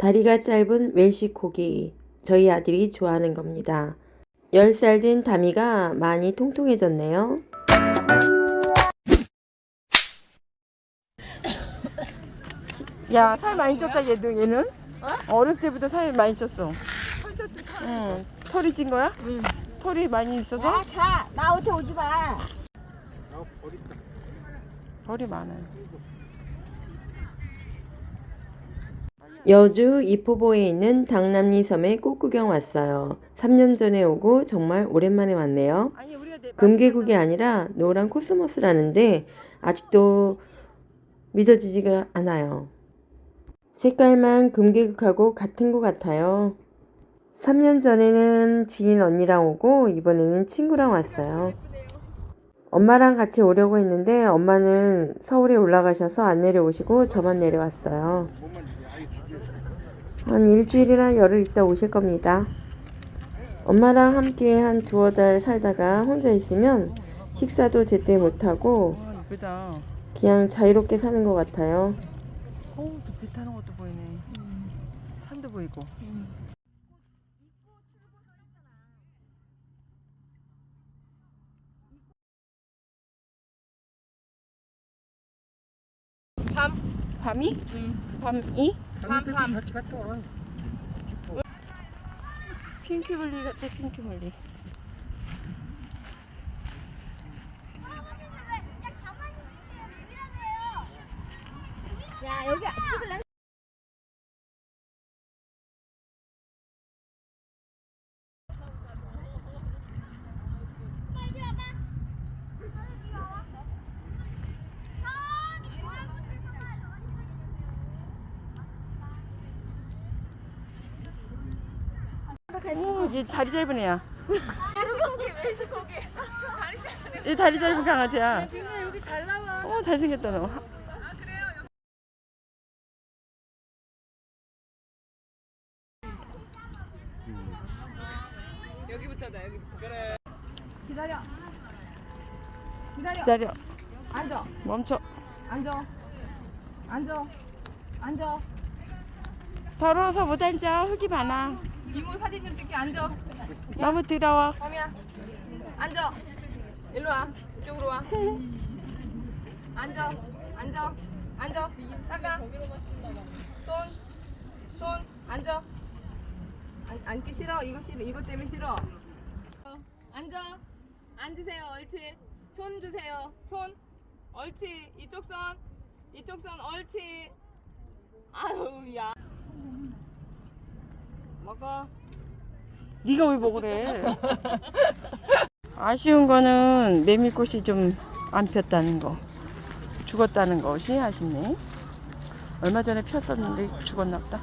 다리가 짧은 웰시 고기. 저희 아들이 좋아하는 겁니다. 10살 된 다미가 많이 통통해졌네요. 야, 살 많이 쪘다 얘도 얘는? 어? 렸을 때부터 살 많이 쪘어. 응. 털이 찐 거야? 응. 털이 많이 있어서? 야, 가. 나한테 오지 마. 털이 많아요. 여주 이포보에 있는 당남리 섬에 꽃구경 왔어요. 3년 전에 오고 정말 오랜만에 왔네요. 금계국이 아니라 노란 코스모스라는데 아직도 믿어지지가 않아요. 색깔만 금계국하고 같은 것 같아요. 3년 전에는 지인 언니랑 오고 이번에는 친구랑 왔어요. 엄마랑 같이 오려고 했는데 엄마는 서울에 올라가셔서 안 내려오시고 저만 내려왔어요. 한 일주일이나 열흘 있다 오실 겁니다. 엄마랑 함께 한 두어 달 살다가 혼자 있으면 식사도 제때 못하고. 그냥 자유롭게 사는 것 같아요. 어우, 저배 타는 것도 보이네. 산도 보이고. 밤. 밤이? 응. 밤이? 밤, 밤. 같이 갔다 와. 핑크블리 같아, 핑크블리. 야, 여기 찍을래? 오, 얘 다리 짧은 애야. 얘 다리 짧은 강아지야. 빅마 여기 잘 나와. 어, 잘생겼다, 너. 여기부터다, 여기부터. 기다려. 기다려. 기다려. 앉아. 멈춰. 앉아. 앉아. 앉아. 더러워서 못 앉아. 흙이 많아. 이모 사진 좀 찍게 앉아. 너무 더러워. 범이야. 앉아. 일로 와. 이쪽으로 와. 앉아. 앉아. 앉아. 잠깐. 손. 손. 앉아. 안, 앉기 싫어. 이거 싫어. 이거 때문에 싫어. 어, 앉아. 앉으세요. 옳지. 손 주세요. 손. 옳지. 이쪽 손. 이쪽 손. 옳지. 아유, 야. 먹어. 네가 왜 먹으래? 아쉬운 거는 메밀꽃이 좀 안 폈다는 거. 죽었다는 것이 아쉽네. 얼마 전에 폈었는데 죽었나 보다.